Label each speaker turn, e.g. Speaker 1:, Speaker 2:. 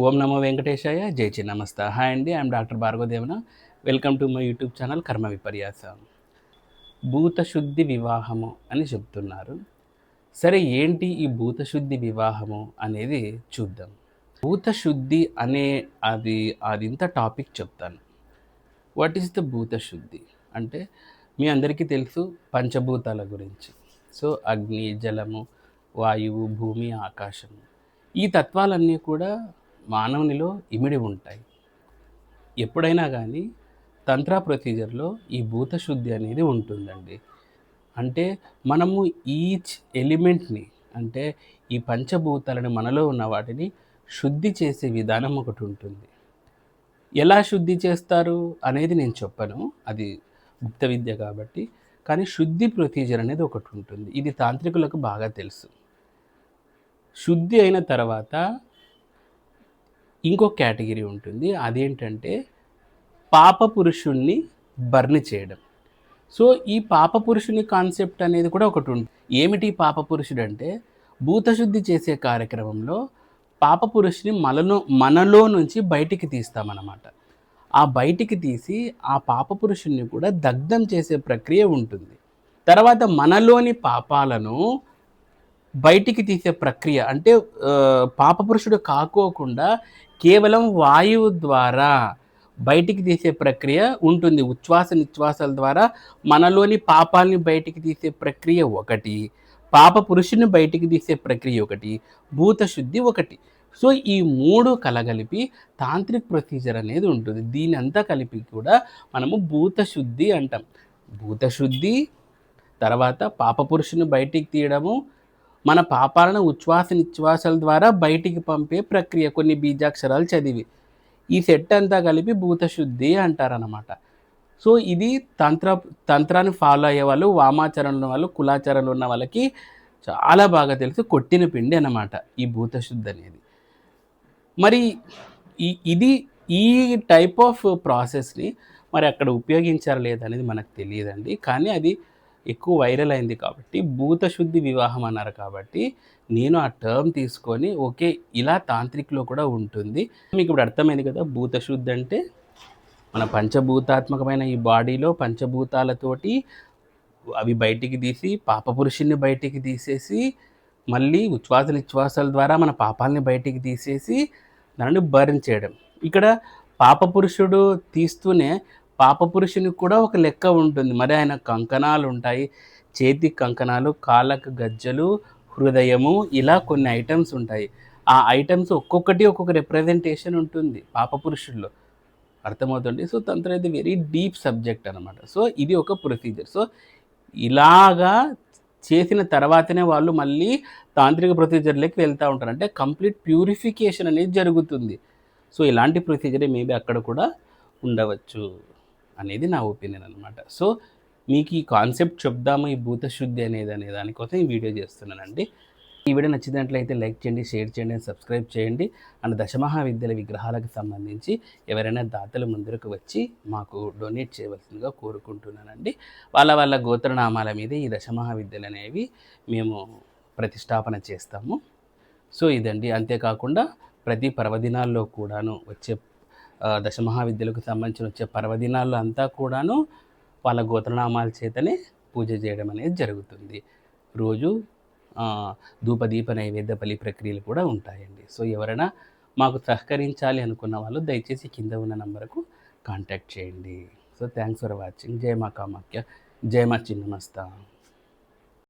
Speaker 1: ఓం నమో వెంకటేశాయ జై చి నమస్తే హాయ్ అండి I'm doctor Bhargavadevana. Welcome to my YouTube channel కర్మ విపర్యాస. భూతశుద్ధి వివాహము అని చెప్తున్నారు. సరే ఏంటి ఈ భూతశుద్ధి వివాహము అనేది చూద్దాం. భూతశుద్ధి అనే అది అది ఇంత టాపిక్ చెప్తాను. వాట్ ఈస్ ద భూతశుద్ధి? అంటే మీ అందరికీ తెలుసు పంచభూతాల గురించి. సో అగ్ని జలము వాయువు భూమి ఆకాశము. ఈ తత్వాలన్నీ కూడా మానవునిలో ఇమిడి ఉంటాయి. ఎప్పుడైనా కానీ తంత్ర ప్రొసీజర్లో ఈ భూతశుద్ధి అనేది ఉంటుందండి. అంటే మనము ఈచ్ ఎలిమెంట్ని అంటే ఈ పంచభూతాలను మనలో ఉన్న వాటిని శుద్ధి చేసే విధానం ఒకటి ఉంటుంది. ఎలా శుద్ధి చేస్తారు అనేది నేను చెప్పను. అది గుప్త విద్య కాబట్టి. కానీ శుద్ధి ప్రొసీజర్ అనేది ఒకటి ఉంటుంది. ఇది తాంత్రికులకు బాగా తెలుసు. శుద్ధి అయిన తర్వాత ఇంకో కేటగిరీ ఉంటుంది. అదేంటంటే పాప పురుషుణ్ణి బర్న్ చేయడం. సో ఈ పాప పురుషుని కాన్సెప్ట్ అనేది కూడా ఒకటి ఉంది ఏమిటి పాప పురుషుడు అంటే భూతశుద్ధి చేసే కార్యక్రమంలో పాప పురుషుని మనలో మనలో నుంచి బయటికి తీస్తామన్నమాట. ఆ బయటికి తీసి ఆ పాప పురుషుణ్ణి కూడా దగ్ధం చేసే ప్రక్రియ ఉంటుంది. తర్వాత మనలోని పాపాలను బయటికి తీసే ప్రక్రియ. అంటే పాపపురుషుడు కాకోకుండా కేవలం వాయువు ద్వారా బయటికి తీసే ప్రక్రియ ఉంటుంది. ఉచ్ఛ్వాస నిశ్వాసాల ద్వారా మనలోని పాపాలని బయటికి తీసే ప్రక్రియ ఒకటి పాప పురుషుని బయటికి తీసే ప్రక్రియ ఒకటి భూత శుద్ధి ఒకటి. సో ఈ మూడు కలగలిపి తాంత్రిక్ ప్రొసీజర్ అనేది ఉంటుంది. దీని అంతా కలిపి కూడా మనము భూత శుద్ధి అంటాం. భూత శుద్ధి తర్వాత పాప పురుషుని బయటికి తీయడము మన పాపాలను ఉచ్ఛ్వాస నిశ్వాసాల ద్వారా బయటికి పంపే ప్రక్రియ. కొన్ని బీజాక్షరాలు చదివి. ఈ సెట్ అంతా కలిపి భూతశుద్ధి అంటారనమాట సో ఇది తంత్ర తంత్రాన్ని ఫాలో అయ్యే వాళ్ళు వామాచరణలో ఉన్న వాళ్ళు కులాచరణలు ఉన్న వాళ్ళకి చాలా బాగా తెలుసు. కొట్టిన పిండి అన్నమాట ఈ భూతశుద్ధి అనేది. మరి ఈ ఇది ఈ టైప్ ఆఫ్ ప్రాసెస్ని మరి అక్కడ ఉపయోగించారు లేదనేది మనకు తెలియదండి. కానీ అది ఎక్కువ వైరల్ అయింది కాబట్టి భూతశుద్ధి వివాహం అన్నారు కాబట్టి నేను ఆ టర్మ్ తీసుకొని ఓకే ఇలా తాంత్రిక్లో కూడా ఉంటుంది. మీకు ఇప్పుడు అర్థమైంది కదా భూతశుద్ధి అంటే మన పంచభూతాత్మకమైన ఈ బాడీలో పంచభూతాలతోటి అవి బయటికి తీసి పాపపురుషుణ్ణి బయటికి తీసేసి మళ్ళీ ఉచ్ఛ్వాస నిశ్వాసాల ద్వారా మన పాపాలని బయటికి తీసేసి దానిని బర్న్ చేయడం. ఇక్కడ పాపపురుషుడు తీస్తూనే పాపపురుషునికి కూడా ఒక లెక్క ఉంటుంది. మరి ఆయన కంకణాలు ఉంటాయి. చేతి కంకణాలు కాళ్ళకు గజ్జలు హృదయము ఇలా కొన్ని ఐటమ్స్ ఉంటాయి. ఆ ఐటమ్స్ ఒక్కొక్కటి ఒక్కొక్క రిప్రజెంటేషన్ ఉంటుంది పాపపురుషుల్లో అర్థమవుతుంది? సో తంత్రం ఇది వెరీ డీప్ సబ్జెక్ట్ అనమాట సో ఇది ఒక ప్రొసీజర్ సో ఇలాగా చేసిన తర్వాతనే వాళ్ళు మళ్ళీ తాంత్రిక ప్రొసీజర్లోకి వెళ్తూ ఉంటారు. అంటే కంప్లీట్ ప్యూరిఫికేషన్ అనేది జరుగుతుంది. సో ఇలాంటి ప్రొసీజర్ మేబీ అక్కడ కూడా ఉండవచ్చు. అనేది నా ఒపీనియన్ అనమాట సో మీకు ఈ కాన్సెప్ట్ చెప్దాము ఈ భూతశుద్ధి అనేది అనే దానికోసం ఈ వీడియో చేస్తున్నానండి. ఈ వీడియో నచ్చినట్లయితే లైక్ చేయండి షేర్ చేయండి సబ్స్క్రైబ్ చేయండి. అండ్ దశమహావిద్యల విగ్రహాలకు సంబంధించి ఎవరైనా దాతలు ముందరకు వచ్చి మాకు డొనేట్ చేయవలసిందిగా కోరుకుంటున్నానండి. వాళ్ళ వాళ్ళ గోత్రనామాల మీద ఈ దశమహావిద్యలు అనేవి మేము ప్రతిష్టాపన చేస్తాము. సో ఇదండి. అంతేకాకుండా ప్రతి పర్వదినాల్లో కూడాను వచ్చే దశ మహావిద్యలకు సంబంధించిన వచ్చే పర్వదినాల్లో అంతా కూడాను వాళ్ళ గోత్రనామాల చేతనే పూజ చేయడం అనేది జరుగుతుంది. రోజు ధూపదీప నైవేద్య బలి ప్రక్రియలు కూడా ఉంటాయండి. సో ఎవరైనా మాకు సహకరించాలి అనుకున్న వాళ్ళు దయచేసి కింద ఉన్న నంబర్కు కాంటాక్ట్ చేయండి. So thanks for watching. జై మా కామాఖ్య జై మా చిన్నమస్తా.